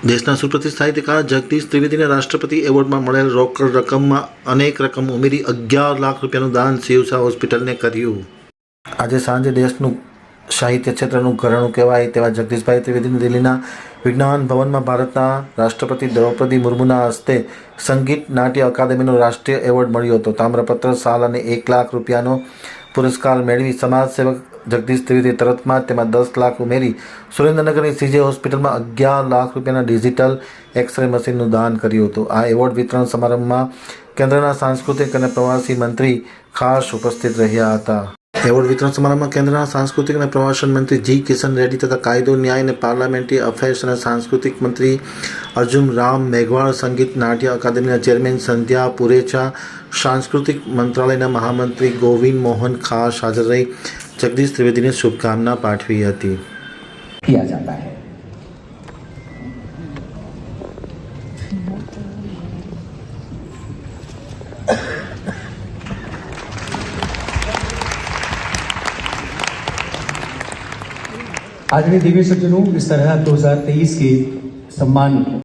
દેશના સુપ્રતિ સાહિત્યકાર જગદીશ ત્રિવેદીને રાષ્ટ્રપતિ એવોર્ડમાં મળેલ રોકડ રકમમાં અનેક રકમ ઉમેરી અગિયાર લાખ રૂપિયાનું દાન શિવસા હોસ્પિટલને કર્યું. આજે સાંજે દેશનું સાહિત્ય ક્ષેત્રનું ઘરેણું કહેવાય તેવા જગદીશભાઈ ત્રિવેદીને દિલ્હીના વિજ્ઞાન ભવનમાં ભારતના રાષ્ટ્રપતિ દ્રૌપદી મુર્મુના હસ્તે સંગીત નાટ્ય અકાદમીનો રાષ્ટ્રીય એવોર્ડ મળ્યો હતો. તામ્રપત્ર, સાલ અને એક લાખ રૂપિયાનો પુરસ્કાર મેળવી સમાજસેવક જગદીશ ત્રિવેદી તરતમાં તેમાં દસ લાખ ઉમેરી સુરેન્દ્રનગરની સીજે હોસ્પિટલમાં અગિયાર લાખ રૂપિયાના ડિજિટલ એક્સરે મશીનનું દાન કર્યું હતું. આ એવોર્ડ વિતરણ સમારંભમાં કેન્દ્રના સાંસ્કૃતિક અને પ્રવાસી મંત્રી ખાસ ઉપસ્થિત રહ્યા હતા. એવોર્ડ વિતરણ સમારંભમાં કેન્દ્રના સાંસ્કૃતિક અને પ્રવાસન મંત્રી જી કિશન રેડ્ડી તથા કાયદો, ન્યાય અને પાર્લામેન્ટરી અફેર્સ અને સાંસ્કૃતિક મંત્રી અર્જુન રામ મેઘવાળ, સંગીત નાટ્ય અકાદમીના ચેરમેન સંધ્યા પુરેચા, સાંસ્કૃતિક મંત્રાલયના મહામંત્રી ગોવિંદ મોહન ખાસ હાજર રહી. જગદીશ ત્રિવેદીને શુભકામના પાઠવી હતી. જાતા હૈ? है आदरणीय दिव्य सज्जनों इस तरह 2023 के सम्मान